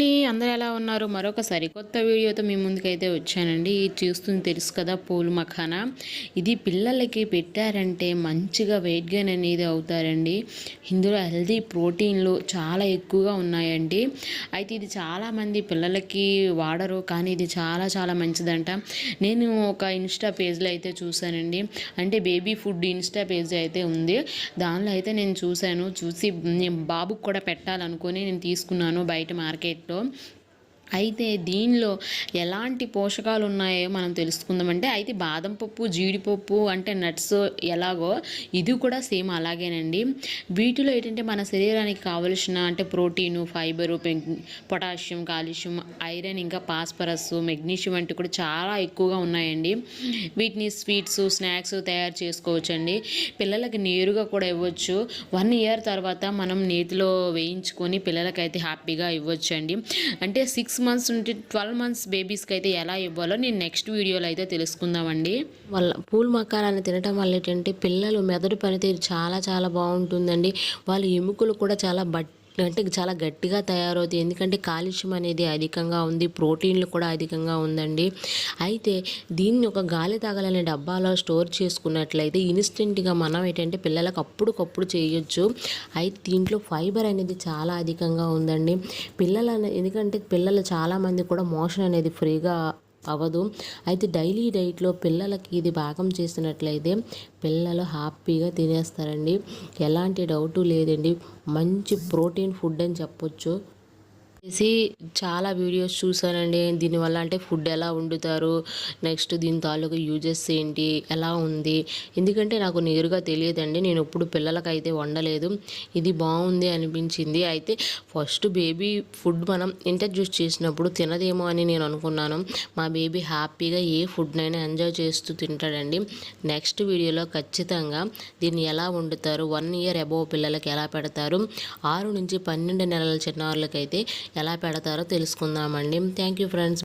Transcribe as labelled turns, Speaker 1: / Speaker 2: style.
Speaker 1: అండి అందరూ ఎలా ఉన్నారు? మరొక సరికొత్త వీడియోతో మీ ముందుకైతే వచ్చానండి. ఇది చూస్తుంది తెలుసు కదా పూలు మఖానా. ఇది పిల్లలకి పెట్టారంటే మంచిగా వెయిట్ గెయిన్ అనేది అవుతారండి. ఇందులో హెల్దీ ప్రోటీన్లు చాలా ఎక్కువగా ఉన్నాయండి. అయితే ఇది చాలామంది పిల్లలకి వాడరు కానీ ఇది చాలా చాలా మంచిదంట. నేను ఒక ఇన్స్టా పేజ్లో అయితే చూశానండి. అంటే బేబీ ఫుడ్ ఇన్స్టా పేజ్ అయితే ఉంది. దానిలో అయితే నేను చూశాను. చూసి నేను బాబుకి కూడా పెట్టాలనుకొని నేను తీసుకున్నాను బయట మార్కెట్ ছোট। అయితే దీనిలో ఎలాంటి పోషకాలు ఉన్నాయో మనం తెలుసుకుందామంటే అయితే బాదం పప్పు జీడిపప్పు అంటే నట్స్ ఎలాగో ఇది కూడా సేమ్ అలాగేనండి. వీటిలో ఏంటంటే మన శరీరానికి కావలసిన అంటే protein fibre potassium calcium iron ఇంకా పాస్పరస్ మెగ్నీషియం వంటి కూడా చాలా ఎక్కువగా ఉన్నాయండి. వీటిని స్వీట్స్ స్నాక్స్ తయారు చేసుకోవచ్చండి. పిల్లలకి నేరుగా కూడా ఇవ్వచ్చు. వన్ ఇయర్ తర్వాత మనం నేతిలో వేయించుకొని పిల్లలకైతే హ్యాపీగా ఇవ్వచ్చు అండి అంటే సిక్స్ మంత్స్ నుండి ట్వెల్వ్ మంత్స్ బేబీస్కి అయితే ఎలా ఇవ్వాలో నేను నెక్స్ట్ వీడియోలో అయితే తెలుసుకుందామండి. వాళ్ళ పూల్ మకారాన్ని తినటం వల్ల ఏంటంటే పిల్లలు మెదడు పనితీరు చాలా చాలా బాగుంటుందండి. వాళ్ళ ఎముకలు కూడా చాలా బట్ అంటే చాలా గట్టిగా తయారవుతాయి. ఎందుకంటే కాలుష్యం అనేది అధికంగా ఉంది ప్రోటీన్లు కూడా అధికంగా ఉందండి. అయితే దీన్ని ఒక గాలి తాగలనే డబ్బాలో స్టోర్ చేసుకున్నట్లయితే ఇన్స్టెంట్గా మనం ఏంటంటే పిల్లలకు అప్పుడుకప్పుడు చేయొచ్చు. అయితే దీంట్లో ఫైబర్ అనేది చాలా అధికంగా ఉందండి. పిల్లలు ఎందుకంటే పిల్లలు చాలామంది కూడా మోషన్ అనేది ఫ్రీగా అవ్వదు. అయితే డైలీ డైట్లో పిల్లలకి ఇది భాగం చేసినట్లయితే పిల్లలు హ్యాపీగా తినేస్తారండి. ఎలాంటి డౌటు లేదండి. మంచి ప్రోటీన్ ఫుడ్ అని చెప్పొచ్చు. చేసి చాలా వీడియోస్ చూసానండి దీనివల్ల అంటే ఫుడ్ ఎలా వండుతారు? నెక్స్ట్ దీని తాలూకు యూజెస్ ఏంటి? ఎలా ఉంది? ఎందుకంటే నాకు నేరుగా తెలియదండి. నేను ఎప్పుడు పిల్లలకైతే వండలేదు. ఇది బాగుంది అనిపించింది. అయితే ఫస్ట్ బేబీ ఫుడ్ మనం ఇంట్రడ్యూస్ చేసినప్పుడు తినదేమో అని నేను అనుకున్నాను. మా బేబీ హ్యాపీగా ఏ ఫుడ్నైనా ఎంజాయ్ చేస్తూ తింటాడండి. నెక్స్ట్ వీడియోలో ఖచ్చితంగా దీన్ని ఎలా వండుతారు? వన్ ఇయర్ అబోవ్ పిల్లలకి ఎలా పెడతారు? ఆరు నుంచి పన్నెండు నెలల చిన్నారులకైతే ఎలా పెడతారో తెలుసుకుందామండి. Thank you friends